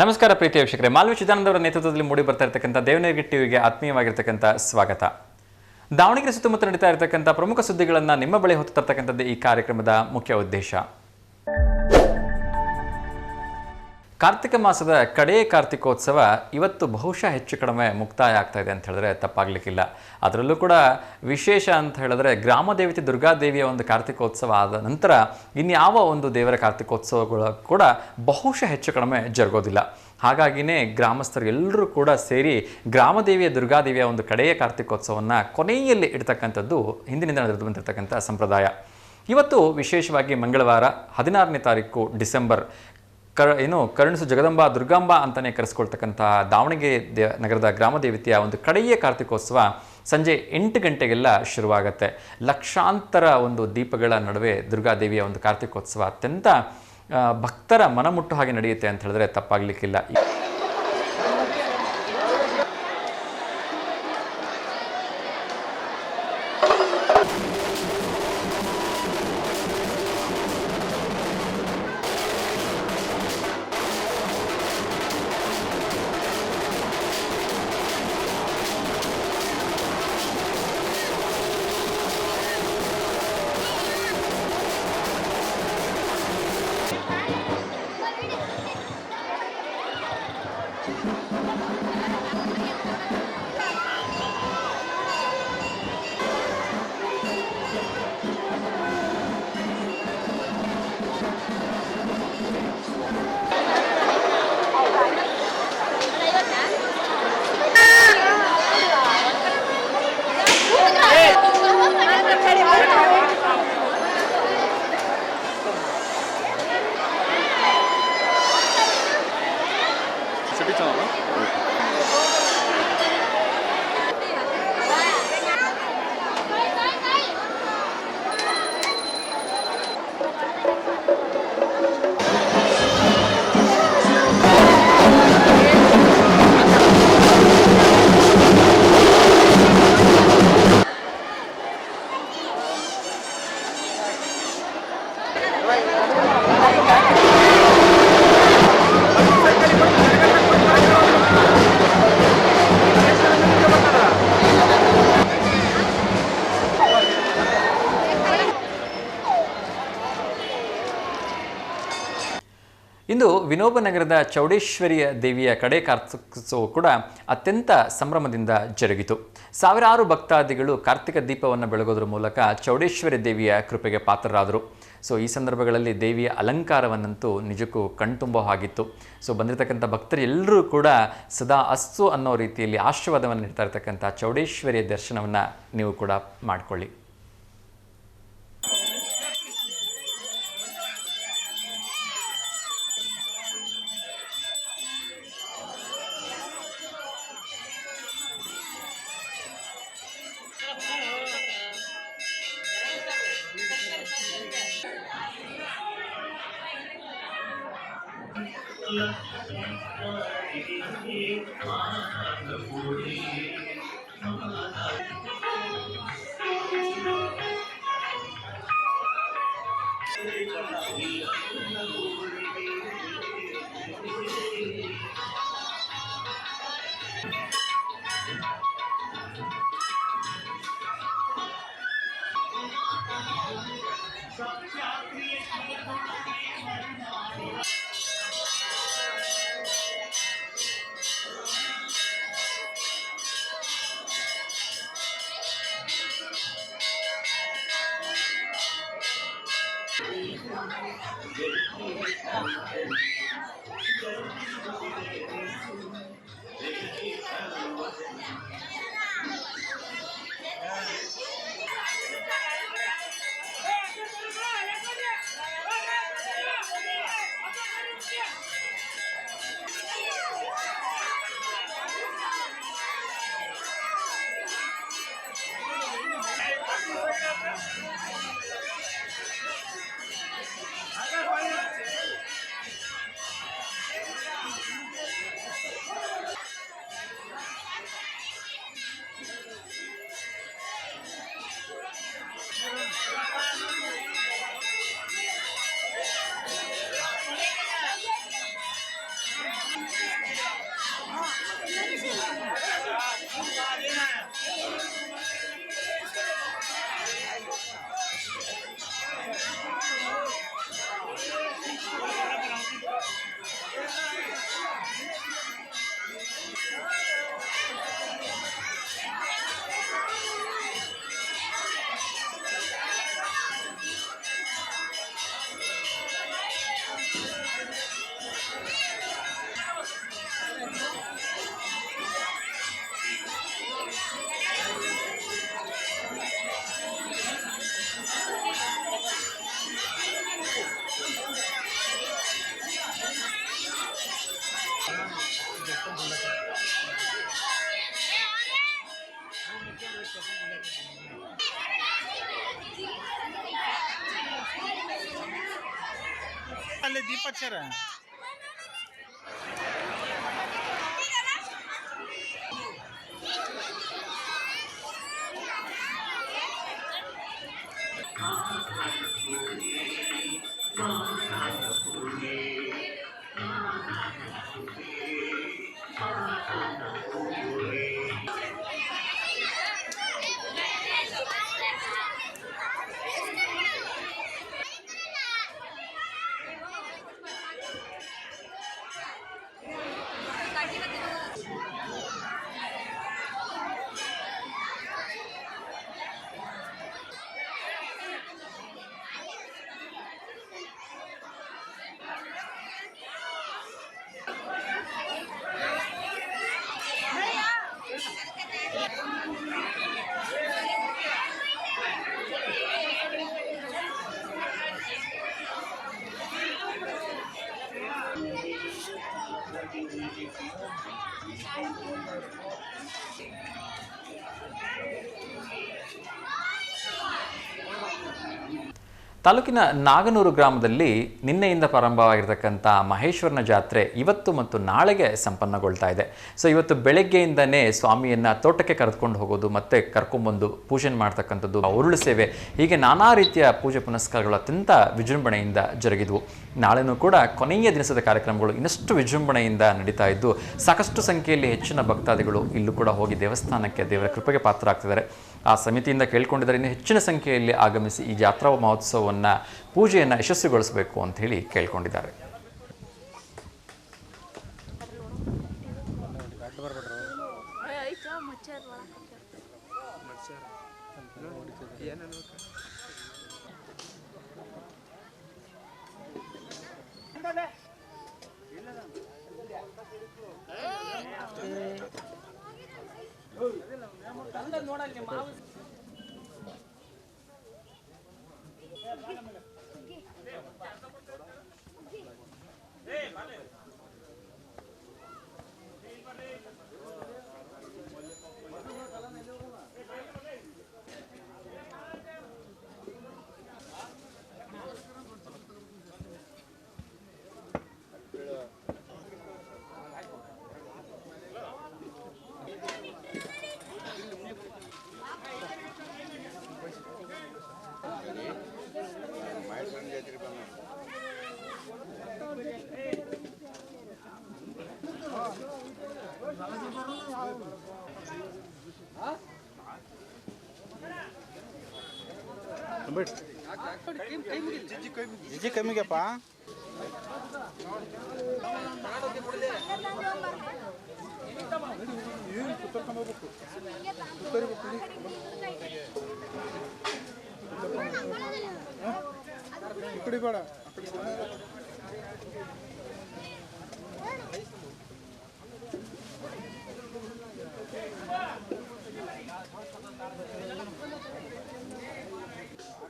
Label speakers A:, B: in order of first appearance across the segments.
A: ನಮಸ್ಕಾರ ಪ್ರೀತಿಯ ವೀಕ್ಷಕರೇ, ಮಾಲ್ವಿ ಚಿದಾನಂದವರ ನೇತೃತ್ವದಲ್ಲಿ ಮೂಡಿ ಬರ್ತಾ ಇರತಕ್ಕಂಥ ದೇವನಗಿರಿ ಟಿವಿಗೆ ಆತ್ಮೀಯವಾಗಿರ್ತಕ್ಕಂಥ ಸ್ವಾಗತ. ದಾವಣಗೆರೆ ಸುತ್ತಮುತ್ತ ನಡೀತಾ ಇರತಕ್ಕಂಥ ಪ್ರಮುಖ ಸುದ್ದಿಗಳನ್ನು ನಿಮ್ಮ ಬಳಿ ಹೊತ್ತು ತರ್ತಕ್ಕಂಥದ್ದು ಈ ಕಾರ್ಯಕ್ರಮದ ಮುಖ್ಯ ಉದ್ದೇಶ. ಕಾರ್ತಿಕ ಮಾಸದ ಕಡೇ ಕಾರ್ತಿಕೋತ್ಸವ ಇವತ್ತು ಬಹುಶಃ ಹೆಚ್ಚು ಕಡಿಮೆ ಮುಕ್ತಾಯ ಆಗ್ತಾ ಇದೆ ಅಂತ ಹೇಳಿದ್ರೆ ತಪ್ಪಾಗ್ಲಿಕ್ಕಿಲ್ಲ. ಅದರಲ್ಲೂ ಕೂಡ ವಿಶೇಷ ಅಂತ ಹೇಳಿದ್ರೆ ಗ್ರಾಮ ದೇವತೆ ದುರ್ಗಾದೇವಿಯ ಒಂದು ಕಾರ್ತಿಕೋತ್ಸವ ಆದ ನಂತರ ಇನ್ಯಾವ ಒಂದು ದೇವರ ಕಾರ್ತಿಕೋತ್ಸವಗಳು ಕೂಡ ಬಹುಶಃ ಹೆಚ್ಚು ಕಡಿಮೆ ಜರುಗೋದಿಲ್ಲ. ಹಾಗಾಗಿನೇ ಗ್ರಾಮಸ್ಥರು ಎಲ್ಲರೂ ಕೂಡ ಸೇರಿ ಗ್ರಾಮದೇವಿಯ ದುರ್ಗಾದೇವಿಯ ಒಂದು ಕಡೆಯ ಕಾರ್ತಿಕೋತ್ಸವವನ್ನು ಕೊನೆಯಲ್ಲಿ ಇಡ್ತಕ್ಕಂಥದ್ದು ಹಿಂದಿನಿಂದ ನಡೆದು ಬಂದಿರತಕ್ಕಂಥ ಸಂಪ್ರದಾಯ. ಇವತ್ತು ವಿಶೇಷವಾಗಿ ಮಂಗಳವಾರ ಹದಿನಾರನೇ ತಾರೀಕು ಡಿಸೆಂಬರ್ ಕ ಏನು, ಕರುಣಿಸು ಜಗದಂಬ, ದುರ್ಗಾಂಬ ಅಂತಲೇ ಕರೆಸ್ಕೊಳ್ತಕ್ಕಂತಹ ದಾವಣಗೆರೆ ದೇ, ನಗರದ ಗ್ರಾಮ ದೇವತೆಯ ಒಂದು ಕಡೆಯ ಕಾರ್ತಿಕೋತ್ಸವ ಸಂಜೆ ಎಂಟು ಗಂಟೆಗೆಲ್ಲ ಶುರುವಾಗುತ್ತೆ. ಲಕ್ಷಾಂತರ ಒಂದು ದೀಪಗಳ ನಡುವೆ ದುರ್ಗಾದೇವಿಯ ಒಂದು ಕಾರ್ತಿಕೋತ್ಸವ ಅತ್ಯಂತ ಭಕ್ತರ ಮನಮುಟ್ಟು ಹಾಗೆ ನಡೆಯುತ್ತೆ ಅಂತ ಹೇಳಿದ್ರೆ ತಪ್ಪಾಗಲಿಕ್ಕಿಲ್ಲ. ನಗರದ ಚೌಡೇಶ್ವರಿಯ ದೇವಿಯ ಕಡೆ ಕಾರ್ತಿಕೋತ್ಸವ ಕೂಡ ಅತ್ಯಂತ ಸಂಭ್ರಮದಿಂದ ಜರುಗಿತು. ಸಾವಿರಾರು ಭಕ್ತಾದಿಗಳು ಕಾರ್ತಿಕ ದೀಪವನ್ನು ಬೆಳಗೋದ್ರ ಮೂಲಕ ಚೌಡೇಶ್ವರಿ ದೇವಿಯ ಕೃಪೆಗೆ ಪಾತ್ರರಾದರು. ಸೊ ಈ ಸಂದರ್ಭಗಳಲ್ಲಿ ದೇವಿಯ ಅಲಂಕಾರವನ್ನಂತೂ ನಿಜಕ್ಕೂ ಕಣ್ತುಂಬೋ ಹಾಗಿತ್ತು. ಸೊ ಬಂದಿರತಕ್ಕಂಥ ಭಕ್ತರು ಎಲ್ಲರೂ ಕೂಡ ಸದಾ ಅಸ್ತು ಅನ್ನೋ ರೀತಿಯಲ್ಲಿ ಆಶೀರ್ವಾದವನ್ನು ನೀಡ್ತಾ ಇರತಕ್ಕಂಥ ಚೌಡೇಶ್ವರಿಯ ದರ್ಶನವನ್ನು ನೀವು ಕೂಡ ಮಾಡಿಕೊಳ್ಳಿ.
B: Thank you.
A: ಇಲ್ಲಿ ತಾಲೂಕಿನ ನಾಗನೂರು ಗ್ರಾಮದಲ್ಲಿ ನಿನ್ನೆಯಿಂದ ಪ್ರಾರಂಭವಾಗಿರ್ತಕ್ಕಂಥ ಮಹೇಶ್ವರನ ಜಾತ್ರೆ ಇವತ್ತು ಮತ್ತು ನಾಳೆಗೆ ಸಂಪನ್ನಗೊಳ್ತಾ ಇದೆ. ಸೊ ಇವತ್ತು ಬೆಳಗ್ಗೆಯಿಂದನೇ ಸ್ವಾಮಿಯನ್ನು ತೋಟಕ್ಕೆ ಕರೆದುಕೊಂಡು ಹೋಗೋದು ಮತ್ತೆ ಕರ್ಕೊಂಬಂದು ಪೂಜೆ ಮಾಡ್ತಕ್ಕಂಥದ್ದು ಉರುಳು ಸೇವೆ, ಹೀಗೆ ನಾನಾ ರೀತಿಯ ಪೂಜೆ ಪುನಸ್ಕಾರಗಳು ಅತ್ಯಂತ ವಿಜೃಂಭಣೆಯಿಂದ ಜರುಗಿದವು. ನಾಳೆನೂ ಕೂಡ ಕೊನೆಯ ದಿನಸದ ಕಾರ್ಯಕ್ರಮಗಳು ಇನ್ನಷ್ಟು ವಿಜೃಂಭಣೆಯಿಂದ ನಡೀತಾ ಇದ್ದು, ಸಾಕಷ್ಟು ಸಂಖ್ಯೆಯಲ್ಲಿ ಹೆಚ್ಚಿನ ಭಕ್ತಾದಿಗಳು ಇಲ್ಲೂ ಕೂಡ ಹೋಗಿ ದೇವಸ್ಥಾನಕ್ಕೆ ದೇವರ ಕೃಪೆಗೆ ಪಾತ್ರರಾಗ್ತಿದ್ದಾರೆ. ಆ ಸಮಿತಿಯಿಂದ ಕೇಳ್ಕೊಂಡಿದ್ದಾರೆ. ಇನ್ನು ಹೆಚ್ಚಿನ ಸಂಖ್ಯೆಯಲ್ಲಿ ಆಗಮಿಸಿ ಈ ಜಾತ್ರಾ ಮಹೋತ್ಸವವನ್ನು, ಪೂಜೆಯನ್ನು ಯಶಸ್ವಿಗೊಳಿಸಬೇಕು ಅಂತ ಹೇಳಿ ಕೇಳ್ಕೊಂಡಿದ್ದಾರೆ.
C: animal.
B: ಜಿಜಿ ಕಮ್ಮಿಗೆಪ್ಪ ಈ ಕಡೆ ಬೇಡ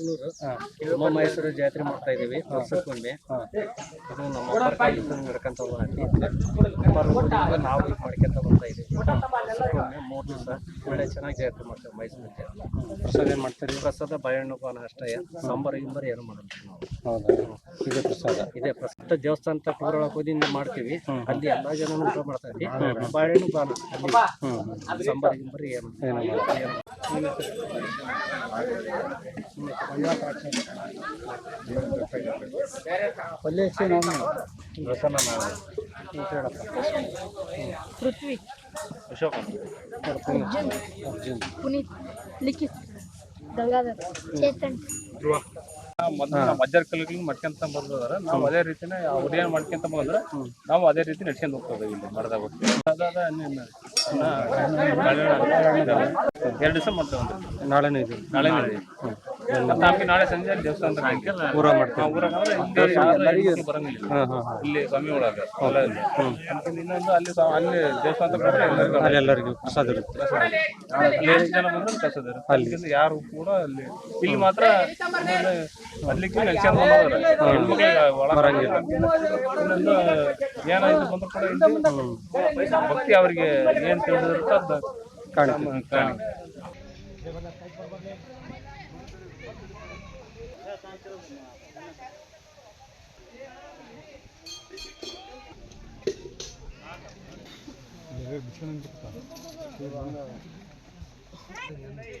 D: ನಾಗ್ನೂರು ಉಮಾಮಹೇಶ್ವರ ಜಾತ್ರೆ ಮಾಡ್ತಾ ಇದೀವಿ ವರ್ಷಕ್ಕೊಮ್ಮೆ. ಇದು ನಮ್ಮ ನಡ್ಕೊಂತ ಹೋಗಿ ನಾವು ಇದು ಮಾಡ್ಕೊಂತ ಬರ್ತಾ ಇದೀವಿ ವರ್ಷಕ್ಕೊಮ್ಮೆ ಮೂರು ದಿವಸ ಒಳ್ಳೆ ಚೆನ್ನಾಗಿ ಜಾತ್ರೆ ಮಾಡ್ತೇವೆ ಮೈಸೂರು
B: ಪ್ರಸಾದ ಏನು ಮಾಡ್ತೀರಿ?
D: ಪ್ರಸಾದ ಬಾಳೆಹಣ್ಣು ಪಾನ ಅಷ್ಟೇ ಸಾಂಬಾರು ಗಿಂಬಾರು ಏನು ಮಾಡಲ್ಲ. ನಾವು
B: ಇದೇ ಪ್ರಸಾದ.
D: ಇದೇ ಪ್ರಸಾದ. ದೇವಸ್ಥಾನ ಟೂರ್ ಒಳಗೆ ಹೋದಿಂದ ಮಾಡ್ತೀವಿ. ಅಲ್ಲಿ ಎಲ್ಲಾ ಜನ ಊಟ ಮಾಡ್ತಾ ಇದ್ವಿ ಬಾಳೆಹಣ್ಣು ಪಾನ ಅಲ್ಲಿ ಸಾಂಬಾರು ಗಿಂಬಾರು ಏನು ಏನು పల్లేసి పృథ్వీ.
C: అశోక్.
D: అర్జున్.
C: పునీత్. లిఖిత్. గంగాధర్. చేతన్ ధ్రువ
E: ಮೊದಲು ನಮ್ಮ ಅಜ್ಜರ ಮಾಡ್ಕೊಂತ ಬಂದದಾರ. ನಾವು ಅದೇ ರೀತಿನೇ ಅವ್ರು ಏನ್ ಮಾಡ್ಕೊಂತ ಬಂದ್ರೆ ನಾವು ಅದೇ ರೀತಿ ನಡ್ಸ್ಕೊಂಡ್ ಹೋಗ್ತದೆ ಇಲ್ಲಿ ಮರದ ಇನ್ನ ಎರಡು ದಿವಸ ಮಾಡ್ತೇವೆ ನಾಳೆನೇ
B: ನಾಳೆನೂ ಇದೆ.
E: ನಾಳೆ ಮತ್ತೆ ಆಮೇಲೆ ನಾಳೆ ಸಂಜೆ ದೇವಸ್ಥಾನ
B: ಊರ ಮಾಡ್ತೀವಿ.
E: ಇಲ್ಲಿ ಸ್ವಾಮಿ ಒಳಗ ಇನ್ನೊಂದು ಅಲ್ಲಿ ಸ್ವಾ- ಅಲ್ಲಿ ದೇವಸ್ಥಾನ ಎಲ್ಲರಿಗೂ
B: ಅಲ್ಲಿ ಎಲ್ಲರಿಗೂ ಪ್ರಸಾದ ಇರುತ್ತೆ.
E: ಅಲ್ಲಿ. ಎಷ್ಟು ಜನ ಬಂದ್ರೆ ಪ್ರಸಾದ ಇರುತ್ತೆ. ಯಾರು ಕೂಡ ಅಲ್ಲಿ ಇಲ್ಲಿ ಮಾತ್ರ. ಹೆಣ್ಮಕ್ಳಿಗೆ ಒಳಗ್ ಬರಂಗಿಲ್ಲ. ಇನ್ನೊಂದು ಏನಾಯ್ತು ಬಂದ್ರು ಕೂಡ ಇಲ್ಲಿ ಭಕ್ತಿ ಅವರಿಗೆ ಏನ್ ತಿಳಿದಿರುತ್ತೋ ಅಂತ
B: ಕಾಣುತ್ತೆ
E: ಕಾಣುತ್ತೆ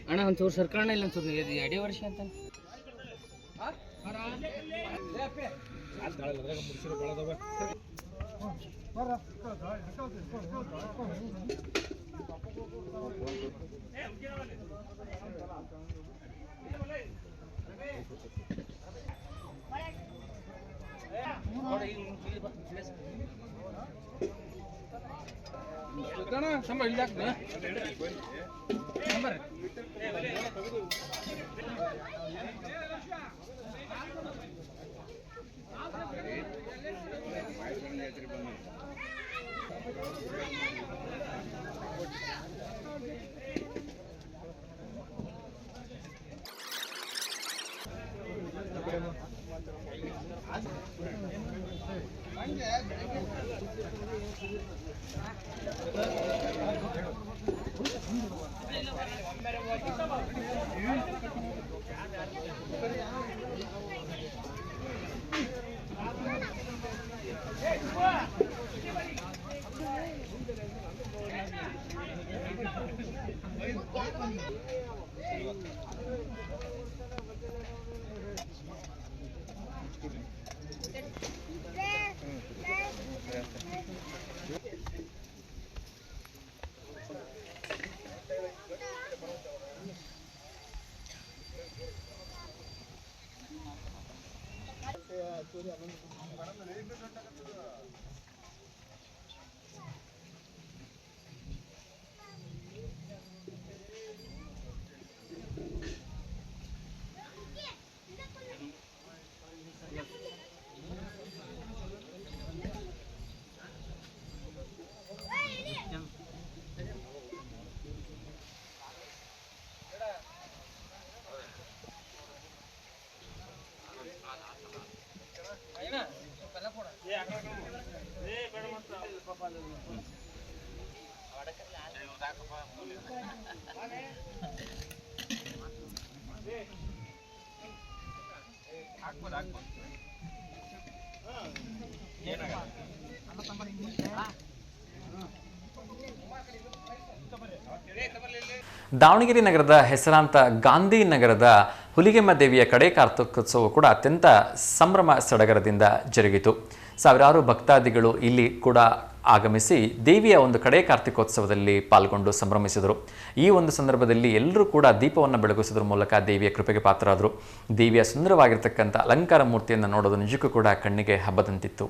F: ಅಣ್ಣ ಒಂಚೂರು ಸರ್ಕಾರ ಇಲ್ಲ ಒಂಚೂರು ಇದು ಎರಡೇ ವರ್ಷ ಅಂತ.
A: ಸಂಬಳ ದಾವಣಗೆರೆ ನಗರದ ಹೆಸರಾಂತ ಗಾಂಧಿ ನಗರದ ಹುಲಿಗೆಮ್ಮ ದೇವಿಯ ಕಡೆ ಕಾರ್ತಿಕೋತ್ಸವ ಕೂಡ ಅತ್ಯಂತ ಸಂಭ್ರಮ ಸಡಗರದಿಂದ ಜರುಗಿತು. ಸಾವಿರಾರು ಭಕ್ತಾದಿಗಳು ಇಲ್ಲಿ ಕೂಡ ಆಗಮಿಸಿ ದೇವಿಯ ಒಂದು ಕಡೆ ಕಾರ್ತಿಕೋತ್ಸವದಲ್ಲಿ ಪಾಲ್ಗೊಂಡು ಸಂಭ್ರಮಿಸಿದರು. ಈ ಒಂದು ಸಂದರ್ಭದಲ್ಲಿ ಎಲ್ಲರೂ ಕೂಡ ದೀಪವನ್ನು ಬೆಳಗಿಸೋದ್ರ ಮೂಲಕ ದೇವಿಯ ಕೃಪೆಗೆ ಪಾತ್ರರಾದರು. ದೇವಿಯ ಸುಂದರವಾಗಿರ್ತಕ್ಕಂಥ ಅಲಂಕಾರ ಮೂರ್ತಿಯನ್ನು ನೋಡೋದು ನಿಜಕ್ಕೂ ಕೂಡ ಕಣ್ಣಿಗೆ ಹಬ್ಬದಂತಿತ್ತು.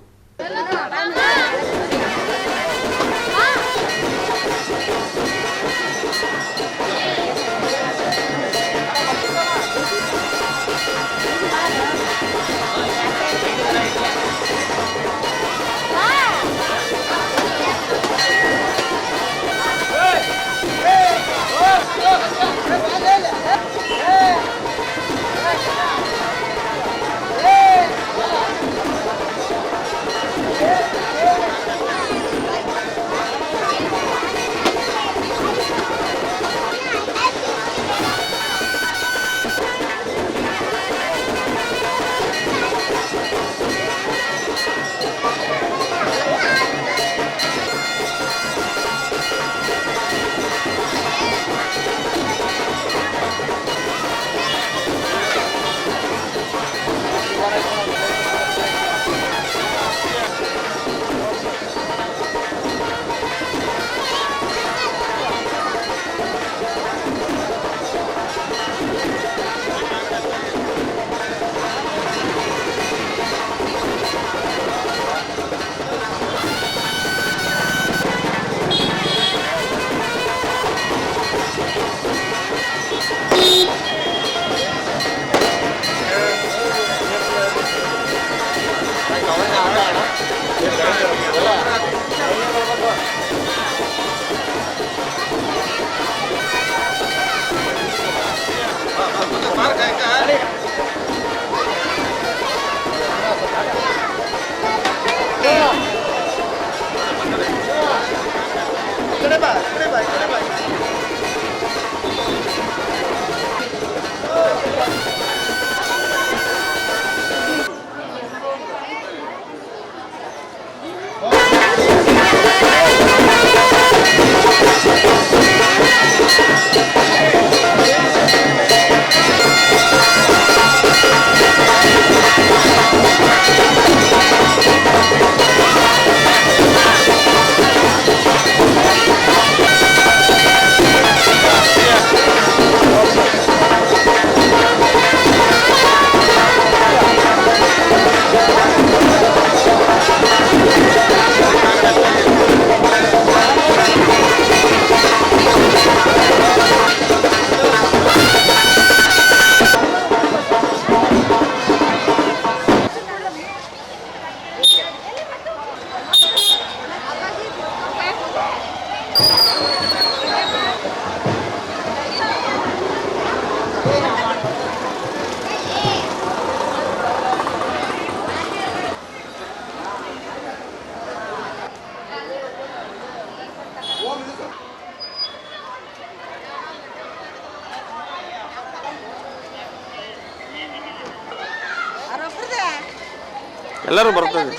G: ಎಲ್ಲರೂ ಬರ್ತದೆ.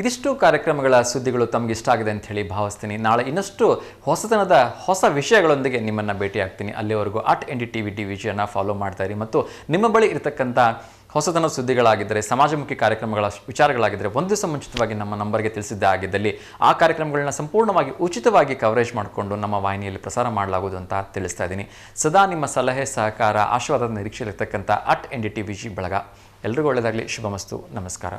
A: ಇದಿಷ್ಟು ಕಾರ್ಯಕ್ರಮಗಳ ಸುದ್ದಿಗಳು ತಮಗೆ ಇಷ್ಟ ಆಗಿದೆ ಅಂತ ಹೇಳಿ ಭಾವಿಸ್ತೀನಿ. ನಾಳೆ ಇನ್ನಷ್ಟು ಹೊಸತನದ ಹೊಸ ವಿಷಯಗಳೊಂದಿಗೆ ನಿಮ್ಮನ್ನು ಭೇಟಿಯಾಗ್ತೀನಿ. ಅಲ್ಲಿವರೆಗೂ at N D T V T ವಿಷಯನ ಫಾಲೋ ಮಾಡ್ತಾ ಇರಿ. ಮತ್ತು ನಿಮ್ಮ ಬಳಿ ಇರತಕ್ಕಂಥ ಹೊಸತನ ಸುದ್ದಿಗಳಾಗಿದ್ದರೆ, ಸಮಾಜಮುಖಿ ಕಾರ್ಯಕ್ರಮಗಳ ವಿಚಾರಗಳಾಗಿದ್ದರೆ, ಒಂದು ದಿವಸ ಮುಂಚಿತವಾಗಿ ನಮ್ಮ ನಂಬರ್ಗೆ ತಿಳಿಸಿದ್ದೇ ಆಗಿದ್ದಲ್ಲಿ, ಆ ಕಾರ್ಯಕ್ರಮಗಳನ್ನ ಸಂಪೂರ್ಣವಾಗಿ ಉಚಿತವಾಗಿ ಕವರೇಜ್ ಮಾಡಿಕೊಂಡು ನಮ್ಮ ವಾಹಿನಿಯಲ್ಲಿ ಪ್ರಸಾರ ಮಾಡಲಾಗುವುದು ಅಂತ ತಿಳಿಸ್ತಾ ಇದ್ದೀನಿ. ಸದಾ ನಿಮ್ಮ ಸಲಹೆ, ಸಹಕಾರ, ಆಶೀರ್ವಾದದ ನಿರೀಕ್ಷೆಯಲ್ಲಿರ್ತಕ್ಕಂಥ at N D T V G ಬಳಗ. ಎಲ್ರಿಗೂ ಒಳ್ಳೆಯದಾಗಲಿ. ಶುಭಮಸ್ತು. ನಮಸ್ಕಾರ.